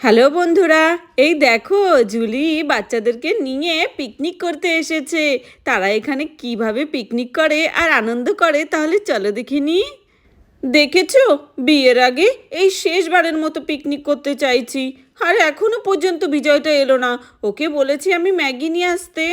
Hello বন্ধুরা, এই দেখো জুলি বাচ্চাদেরকে নিয়ে পিকনিক করতে এসেছে। তারা এখানে কীভাবে পিকনিক করে আর আনন্দ করে তাহলে চলো দেখিনি দেখেছ? বিয়ের আগে এই শেষবারের মতো পিকনিক করতে চাইছি। আর এখনও পর্যন্ত বিজয়টা এলো না। ওকে বলেছি আমি ম্যাগি নিয়ে আসতে।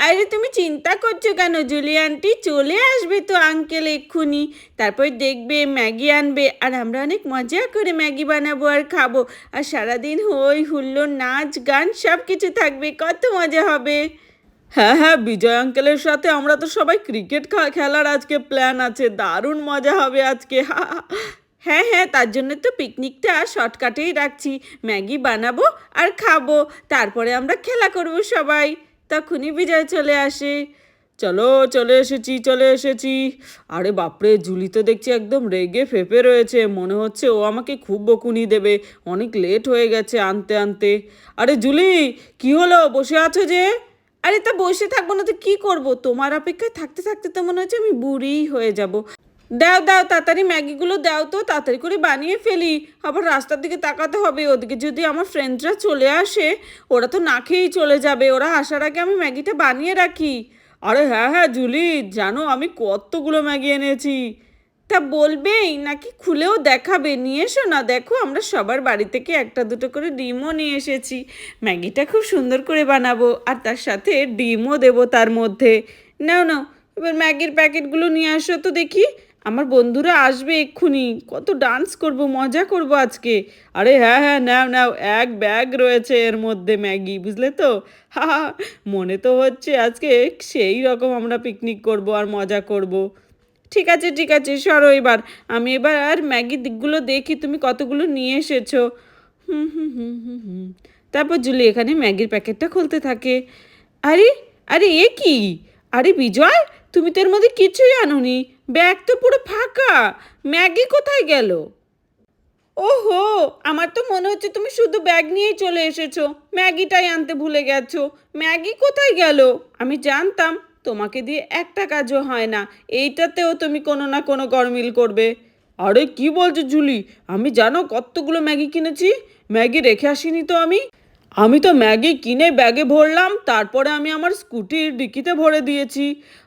আরে তুমি চিন্তা করছ কেন? জুলি আন্টি চলে আসবে তো আঙ্কেল এক্ষুনি। তারপর দেখবে ম্যাগি আনবে। আর আমরা অনেক মজা করে ম্যাগি বানাবো আর খাব। আর সারাদিন হই হুল্লোড় নাচ, গান সব কিছু থাকবে। কত মজা হবে। হ্যাঁ হ্যাঁ বিজয় আঙ্কেলের সাথে আমরা তো সবাই ক্রিকেট খেলার আজকে প্ল্যান আছে। দারুণ মজা হবে আজকে। হ্যাঁ হ্যাঁ তার জন্য তো পিকনিকটা শর্টকাটেই রাখছি। ম্যাগি বানাবো আর খাব। তারপরে আমরা খেলা করব সবাই। তখনই বিজয় চলে আসে। চলো, চলে এসেছি চলে এসেছি। আরে বাপরে, জুলি তো দেখছি একদম রেগে ফেপে রয়েছে। মনে হচ্ছে ও আমাকে খুব বকুনি দেবে। অনেক লেট হয়ে গেছে আনতে আনতে। আরে জুলি, কি হলো? বসে আছো যে? আরে তা বসে থাকব না তো কী করব? তোমার অপেক্ষায় থাকতে থাকতে তো মনে হচ্ছে আমি বুড়িই হয়ে যাব। দাও দাও, তাড়াতাড়ি ম্যাগিগুলো দাও তো, তাড়াতাড়ি করে বানিয়ে ফেলি। আবার রাস্তার দিকে তাকাতে হবে, ওদিকে যদি আমার ফ্রেন্ডসরা চলে আসে, ওরা তো না খেয়েই চলে যাবে, ওরা আসার আগে আমি ম্যাগিটা বানিয়ে রাখি। আরে হ্যাঁ হ্যাঁ জুলি, জানো আমি কতগুলো ম্যাগি এনেছি। তা বলবেই, নাকি খুলেও দেখাবে? নিয়ে এসো না, দেখো আমরা সবার বাড়ি থেকে একটা দুটো করে ডিমও নিয়ে এসেছি। ম্যাগিটা খুব সুন্দর করে বানাবো, আর তার সাথে ডিমও দেবো তার মধ্যে। নাও নাও, এবার ম্যাগির প্যাকেটগুলো নিয়ে আসো তো দেখি। আমার বন্ধুরা আসবে এক্ষুনি। কত ডান্স করব, মজা করব আজকে। আরে হ্যাঁ হ্যাঁ নাও নাও, এক ব্যাগ রয়েছে এর মধ্যে, ম্যাগি, বুঝলে তো? হা মনে তো হচ্ছে আজকে সেই রকম আমরা পিকনিক করব আর মজা করব। ঠিক আছে ঠিক আছে, সরো এবার। আমি এবার আর ম্যাগি দিকগুলো দেখি, তুমি কতগুলো নিয়ে এসেছ? হুম হুম হুম হুম হুম। তারপর জুলি এখানে ম্যাগির প্যাকেটটা খুলতে থাকে। আরে আরে এ কি? আরে বিজয় তুমি তো এর মধ্যে কিছুই আনোনি। ব্যাগ তো পুরো ফাঁকা। ম্যাগি কোথায় গেল? ওহো, আমার তো মনে হচ্ছে তুমি শুধু ব্যাগ নিয়েই চলে এসেছ। ম্যাগিটাই আনতে ভুলে গেছো। ম্যাগি কোথায় গেল? আমি জানতাম তোমাকে দিয়ে একটা কাজও হয় না। এইটাতেও তুমি কোনো না কোনো গরমিল করবে। আরে কি বলছো জুলি? আমি জানো কতগুলো ম্যাগি কিনেছি। ম্যাগি রেখে আসিনি তো আমি। আমি তো ম্যাগি কিনে ব্যাগে ভরলাম, তারপরে আমি আমার স্কুটির ডিকিতে ভরে দিয়েছি।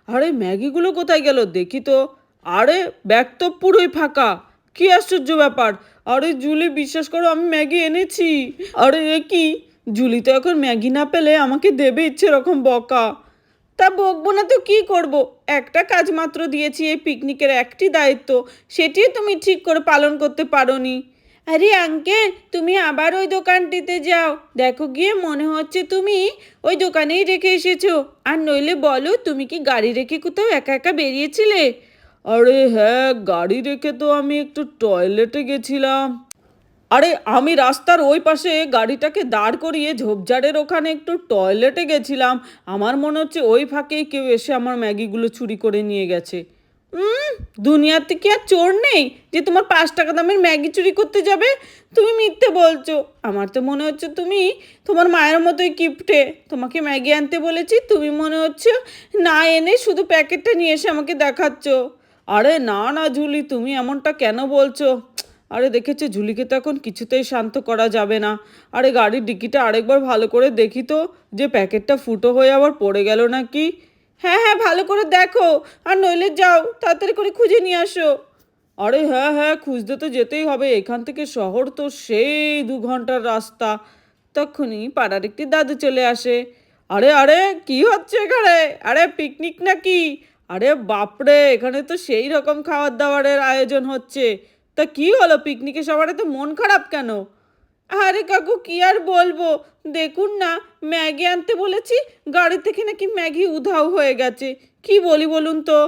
আরে, ম্যাগিগুলো কোথায় গেল দেখি তো। আরে, ব্যাগ তো পুরোই ফাঁকা। কি আশ্চর্য ব্যাপার। আরে, জুলি, বিশ্বাস করো, আমি ম্যাগি এনেছি। আরে, এ কি? জুলি তো এখন ম্যাগি না পেলে আমাকে দেবে ইচ্ছে রকম বকা। তা বকবো না তো কি করব? একটা কাজ মাত্র দিয়েছি, এই পিকনিকের একটি দায়িত্ব। সেটিও তুমি ঠিক করে পালন করতে পারোনি। আরে আঙ্কেল, তুমি আবার ওই দোকানটিতে যাও। দেখো গিয়ে মনে হচ্ছে তুমি ওই দোকানেই রেখে এসেছ। আর নইলে বলো, তুমি কি গাড়ি রেখে কোথাও একা একা বেরিয়েছিলে? আরে হ্যাঁ গাড়ি রেখে তো আমি একটু টয়লেটে গেছিলাম। আরে আমি রাস্তার ওই পাশে গাড়িটাকে দাঁড় করিয়ে ঝোপঝাড়ের ওখানে একটু টয়লেটে গেছিলাম। আমার মনে হচ্ছে ওই ফাঁকেই কেউ এসে আমার ম্যাগিগুলো চুরি করে নিয়ে গেছে। উম, দুনিয়াতে কি আর চোর নেই যে তোমার পাঁচ টাকা দামের ম্যাগি চুরি করতে যাবে? তুমি মিথ্যে বলছো। আমার তো মনে হচ্ছে তুমি তোমার মায়ের মতোই কিপটে। তোমাকে ম্যাগি আনতে বলেছি তুমি মনে হচ্ছে না এনে শুধু প্যাকেটটা নিয়ে এসে আমাকে দেখাচ্ছ। আরে না না ঝুলি তুমি এমনটা কেন বলছো? আরে দেখেছ ঝুলিকে তো এখন কিছুতেই শান্ত করা যাবে না। আরে গাড়ির ডিকিটা আরেকবার ভালো করে দেখি তো যে প্যাকেটটা ফুটো হয়ে আবার পড়ে গেল নাকি? হ্যাঁ হ্যাঁ ভালো করে দেখো। আর নইলে যাও, তাড়াতাড়ি করে খুঁজে নিয়ে আসো। আরে হ্যাঁ হ্যাঁ খুঁজতে তো যেতেই হবে। এখান থেকে শহর তো সেই দু ঘণ্টার রাস্তা। তখনই পাড়ার একটি দাদু চলে আসে। আরে আরে, কি হচ্ছে এখানে? আরে পিকনিক নাকি? আরে, বাপরে, এখানে তো সেই রকম খাবার দাবারের আয়োজন হচ্ছে। তা কি হলো? পিকনিকে সবার তো মন খারাপ কেন? আরে কাকু কি আর বলব? দেখুন না ম্যাগি আনতে বলেছি গাড়ি থেকে নাকি ম্যাগি উধাও হয়ে গেছে। কি বলি বলুন তো?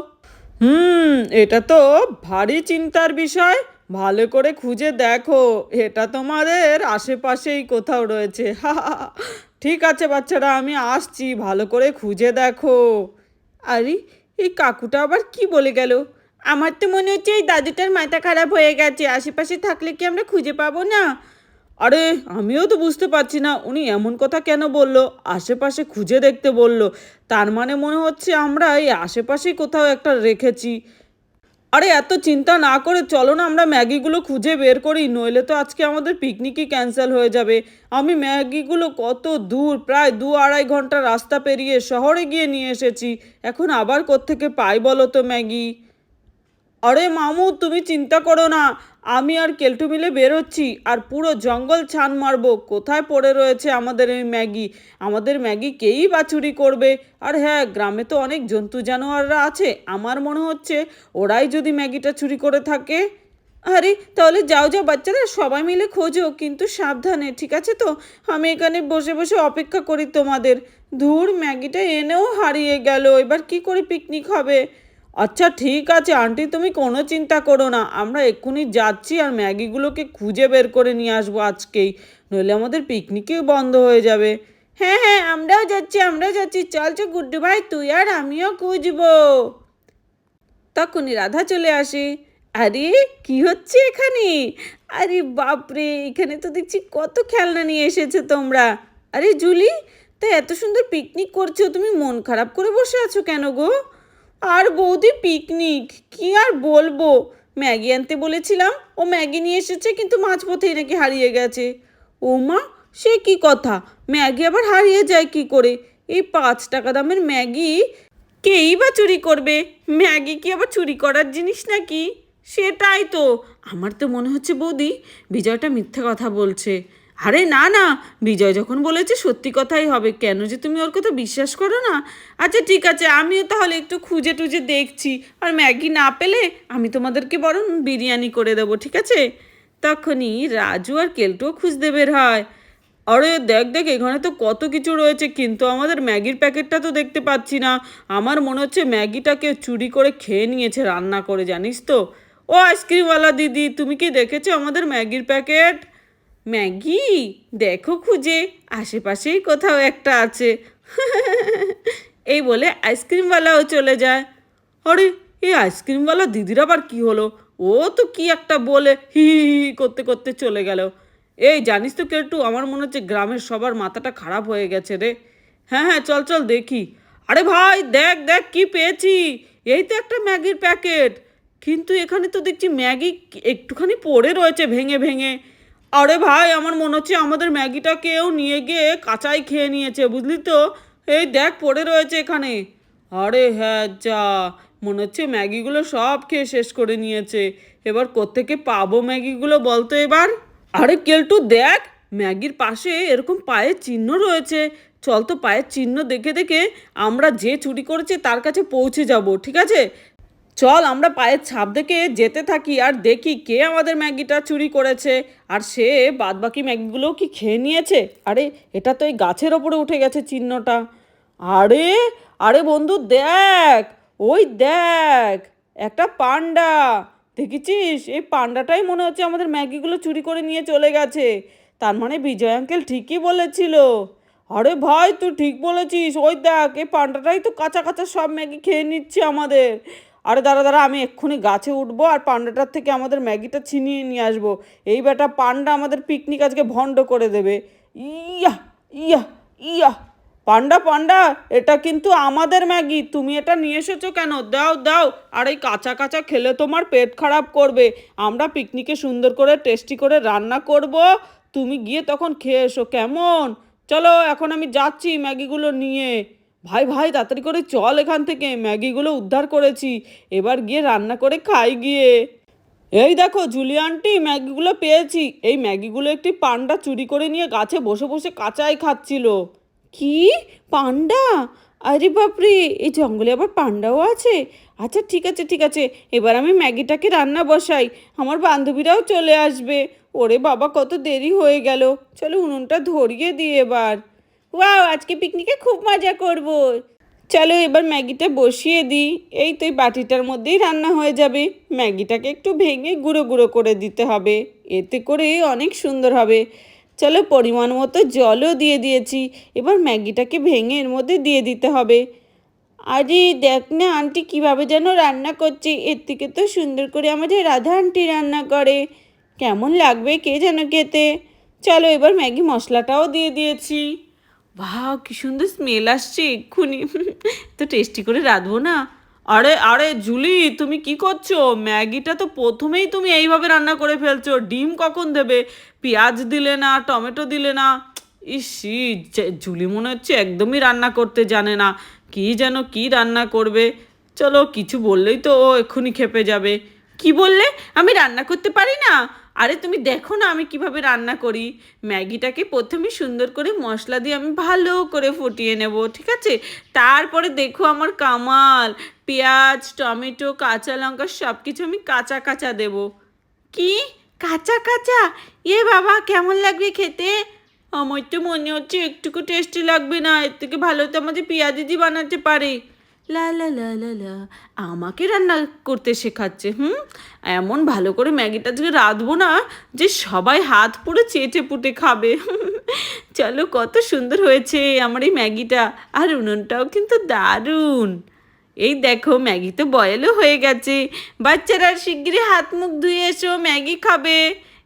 হুম এটা তো ভারী চিন্তার বিষয়। ভালো করে খুঁজে দেখো এটা তোমাদের আশেপাশেই কোথাও রয়েছে। ঠিক আছে বাচ্চারা আমি আসছি ভালো করে খুঁজে দেখো। আরে এই কাকুটা আবার কি বলে গেল? আমার তো মনে হচ্ছে এই দাদুটার মাথা খারাপ হয়ে গেছে আশেপাশে থাকলে কি আমরা খুঁজে পাবো না? আরে, আমিও তো বুঝতে পারছি না। উনি এমন কথা কেন বলল? আশেপাশে খুঁজে দেখতে বলল। তার মানে মনে হচ্ছে আমরা এই আশেপাশেই কোথাও একটা রেখেছি। আরে, এত চিন্তা না করে চলো না, আমরা ম্যাগিগুলো খুঁজে বের করি। নইলে তো আজকে আমাদের পিকনিকই ক্যান্সেল হয়ে যাবে। আমি ম্যাগিগুলো কত দূর, প্রায় দু আড়াই ঘণ্টা রাস্তা পেরিয়ে শহরে গিয়ে নিয়ে এসেছি। এখন আবার কোত্থেকে পাই বলো তো ম্যাগি? আরে মামু, তুমি চিন্তা করো না। আমি আর কেলটু মিলে বেরোচ্ছি আর পুরো জঙ্গল ছান মারবো। কোথায় পড়ে রয়েছে আমাদের এই ম্যাগি? আমাদের ম্যাগি কেই বা চুরি করবে? আর হ্যাঁ গ্রামে তো অনেক জন্তু জানোয়াররা আছে। আমার মনে হচ্ছে ওরাই যদি ম্যাগিটা চুরি করে থাকে। আরে, তাহলে যাও যাও বাচ্চারা, সবাই মিলে খোঁজো, কিন্তু সাবধানে, ঠিক আছে তো? আমি এখানে বসে বসে অপেক্ষা করি তোমাদের। ধুর, ম্যাগিটা এনেও হারিয়ে গেল। এবার কি করে পিকনিক হবে? আচ্ছা ঠিক আছে, আন্টি, তুমি কোনো চিন্তা করো না। আমরা এক্ষুনি যাচ্ছি আর ম্যাগিগুলোকে খুঁজে বের করে নিয়ে আসব আজকেই। নইলে আমাদের পিকনিকেও বন্ধ হয়ে যাবে। হ্যাঁ হ্যাঁ আমরাও যাচ্ছি আমরাও যাচ্ছি। চল চল গুড্ডু ভাই, তুই আর আমিও খুঁজবো। তখনই রাধা চলে আসে। আরে, কি হচ্ছে এখানে? আরে বাপরে, এখানে তো দেখছি কত খেলনা নিয়ে এসেছ তোমরা। আরে জুলি, তা এত সুন্দর পিকনিক করছ, তুমি মন খারাপ করে বসে আছো কেন গো? আর বৌদি পিকনিক, কি আর বলব? ম্যাগি আনতে বলেছিলাম, ও ম্যাগি নিয়ে এসেছে কিন্তু মাঝপথেই নাকি হারিয়ে গেছে। ও মা সে কি কথা? ম্যাগি আবার হারিয়ে যায় কি করে? এই পাঁচ টাকা দামের ম্যাগি কেই বা চুরি করবে? ম্যাগি কি আবার চুরি করার জিনিস নাকি? সেটাই তো। আমার তো মনে হচ্ছে বৌদি বিজয়টা মিথ্যে কথা বলছে। আরে না না। বিজয় যখন বলেছে সত্যি কথাই হবে। কেন যে তুমি ওর কথা বিশ্বাস করো না? আচ্ছা ঠিক আছে, আমিও তাহলে একটু খুঁজে টুজে দেখছি। আর ম্যাগি না পেলে আমি তোমাদেরকে বরং বিরিয়ানি করে দেবো, ঠিক আছে? তখনই রাজু আর কেলটুও খুঁজতে বের হয়। আরে, দেখ দেখ, এখানে তো কত কিছু রয়েছে, কিন্তু আমাদের ম্যাগির প্যাকেটটা তো দেখতে পাচ্ছি না। আমার মনে হচ্ছে ম্যাগিটাকে চুরি করে খেয়ে নিয়েছে রান্না করে, জানিস তো? ও আইসক্রিমওয়ালা দিদি, তুমি কি দেখেছ আমাদের ম্যাগির প্যাকেট? ম্যাগি? দেখো খুঁজে, আশেপাশেই কোথাও একটা আছে। এই বলে আইসক্রিমওয়ালাও চলে যায়। আরে, এই আইসক্রিমওয়ালা দিদির আবার কি হলো? ও তো কি একটা বলে, হি হি করতে করতে চলে গেল। এই জানিস তো কেটু আমার মনে হচ্ছে গ্রামের সবার মাথাটা খারাপ হয়ে গেছে রে। হ্যাঁ হ্যাঁ চল চল দেখি। আরে ভাই, দেখ দেখ, কি পেয়েছি। এই তো একটা ম্যাগির প্যাকেট। কিন্তু এখানে তো দেখছি ম্যাগি একটুখানি পড়ে রয়েছে ভেঙে ভেঙে। আরে ভাই, আমার মনে হচ্ছে আমাদের ম্যাগিটা কেউ নিয়ে গিয়ে কাঁচাই খেয়ে নিয়েছে, বুঝলি তো? এই দেখ, পড়ে রয়েছে এখানে। আরে হ্যাঁ যা, মনে হচ্ছে ম্যাগিগুলো সব খেয়ে শেষ করে নিয়েছে। এবার কোত্থেকে পাবো ম্যাগিগুলো বলতো এবার? আরে কেলটু, দেখ, ম্যাগির পাশে এরকম পায়ের চিহ্ন রয়েছে। চল তো পায়ের চিহ্ন দেখে দেখে আমরা যে চুরি করেছি তার কাছে পৌঁছে যাব, ঠিক আছে? চল আমরা পায়ের ছাপ দেখে যেতে থাকি আর দেখি কে আমাদের ম্যাগিটা চুরি করেছে। আর সে বাদবাকি ম্যাগিগুলোও কি খেয়ে নিয়েছে? আরে, এটা তো এই গাছের ওপরে উঠে গেছে চিহ্নটা। আরে আরে বন্ধু, দেখ, ওই দেখ, একটা পান্ডা। দেখেছিস? এই পান্ডাটাই মনে হচ্ছে আমাদের ম্যাগিগুলো চুরি করে নিয়ে চলে গেছে। তার মানে বিজয় আঙ্কেল ঠিকই বলেছিল। আরে ভাই, তুই ঠিক বলেছিস। ওই দেখ, এই পান্ডাটাই তো কাঁচা কাঁচা সব ম্যাগি খেয়ে নিচ্ছে আমাদের। আরে দাঁড়া দাঁড়া, আমি এক্ষুনি গাছে উঠবো আর পান্ডাটার থেকে আমাদের ম্যাগিটা ছিনিয়ে নিয়ে আসব। এই বেটা পান্ডা আমাদের পিকনিক আজকে ভণ্ড করে দেবে। ইয়া ইয়া ইয়া। পান্ডা পান্ডা, এটা কিন্তু আমাদের ম্যাগি। তুমি এটা নিয়ে এসেছ কেন? দাও দাও। আর এই কাঁচা কাঁচা খেলে তোমার পেট খারাপ করবে। আমরা পিকনিকে সুন্দর করে টেস্টি করে রান্না করব। তুমি গিয়ে তখন খেয়ে এসো, কেমন? চলো, এখন আমি যাচ্ছি ম্যাগিগুলো নিয়ে। ভাই ভাই, তাড়াতাড়ি করে চল এখান থেকে। ম্যাগিগুলো উদ্ধার করেছি। এবার গিয়ে রান্না করে খাই গিয়ে। এই দেখো, জুলি আন্টি, ম্যাগিগুলো পেয়েছি। এই ম্যাগিগুলো একটি পান্ডা চুরি করে নিয়ে গাছে বসে বসে কাঁচাই খাচ্ছিল। কি? পান্ডা? আরে বাপরে, এই জঙ্গলে আবার পান্ডাও আছে? আচ্ছা ঠিক আছে ঠিক আছে। এবার আমি ম্যাগিটাকে রান্না বসাই। আমার বান্ধবীরাও চলে আসবে। ওরে বাবা, কত দেরি হয়ে গেল। চলো উনুনটা ধরিয়ে দিই এবার। ওয়াও, আজকে পিকনিকে খুব মজা করব। চলো এবার ম্যাগিটা বসিয়ে দিই। এই তো এই বাটিটার মধ্যেই রান্না হয়ে যাবে। ম্যাগিটাকে একটু ভেঙে গুঁড়ো গুঁড়ো করে দিতে হবে। এতে করে অনেক সুন্দর হবে। চলো পরিমাণ মতো জলও দিয়ে দিয়েছি। এবার ম্যাগিটাকে ভেঙে এর মধ্যে দিয়ে দিতে হবে। আরে, দেখ না, আন্টি কীভাবে যেন রান্না করছে। এর থেকে তো সুন্দর করে আমাদের রাধা আন্টি রান্না করে। কেমন লাগবে কে যেন খেতে। চলো এবার ম্যাগি মশলাটাও দিয়ে দিয়েছি। ভাও কি সুন্দর স্মেল আসছে এক্ষুনি। তো টেস্টি করে রাঁধবো না? আরে আরে জুলি, তুমি কি করছ? ম্যাগিটা তো প্রথমেই তুমি এইভাবে রান্না করে ফেলছো। ডিম কখন দেবে? পেঁয়াজ দিলে না, টমেটো দিলে না? ইসি জুলি মনে হচ্ছে একদমই রান্না করতে জানে না। কি যেন কি রান্না করবে? চলো, কিছু বললেই তো ও এক্ষুনি খেপে যাবে। কি বললে? আমি রান্না করতে পারি না? আরে তুমি দেখো না আমি কীভাবে রান্না করি। ম্যাগিটাকে প্রথমে সুন্দর করে মশলা দিয়ে আমি ভালো করে ফুটিয়ে নেব, ঠিক আছে? তারপরে দেখো আমার কামাল, পেঁয়াজ, টমেটো, কাঁচা লঙ্কা সব কিছু আমি কাঁচা কাঁচা দেব। কি? কাঁচা কাঁচা? এ বাবা, কেমন লাগবে খেতে? আমার তো মনে হচ্ছে একটুকু টেস্টি লাগবে না, এর থেকে ভালো তো আমাদের পেঁয়াজিজি বানাতে পারে। লা লা লা লা লা। আমাকে রান্না করতে শেখাচ্ছে, হুম? এমন ভালো করে ম্যাগিটা আজকে রাঁধবো না, যে সবাই হাত পুরো চেটে পুটে খাবে। চলো কত সুন্দর হয়েছে আমার এই ম্যাগিটা। আর উনুনটাও কিন্তু দারুণ। এই দেখো, ম্যাগি তো বয়েলও হয়ে গেছে। বাচ্চারা শিগগিরই হাত মুখ ধুয়ে এসো, ম্যাগি খাবে।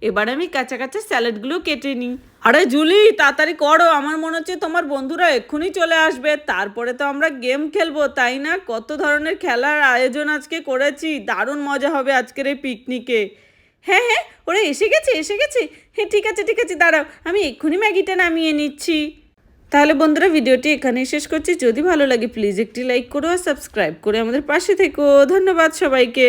এবার আমি কাঁচা কাঁচা স্যালাডগুলো কেটে নিই। আরে জুলি, তাড়াতাড়ি করো, আমার মনে হচ্ছে তোমার বন্ধুরা এক্ষুনি চলে আসবে। তারপরে তো আমরা গেম খেলব, তাই না? কত ধরনের খেলার আয়োজন আজকে করেছি, দারুণ মজা হবে আজকের এই পিকনিকে। হ্যাঁ হ্যাঁ ওরা এসে গেছে এসে গেছে। হ্যাঁ ঠিক আছে ঠিক আছে, দাঁড়াও, আমি এক্ষুনি ম্যাগিটা নামিয়ে নিচ্ছি। তাহলে বন্ধুরা ভিডিওটি এখানেই শেষ করছি। যদি ভালো লাগে, প্লিজ একটি লাইক করো আর সাবস্ক্রাইব করে আমাদের পাশে থেকো। ধন্যবাদ সবাইকে।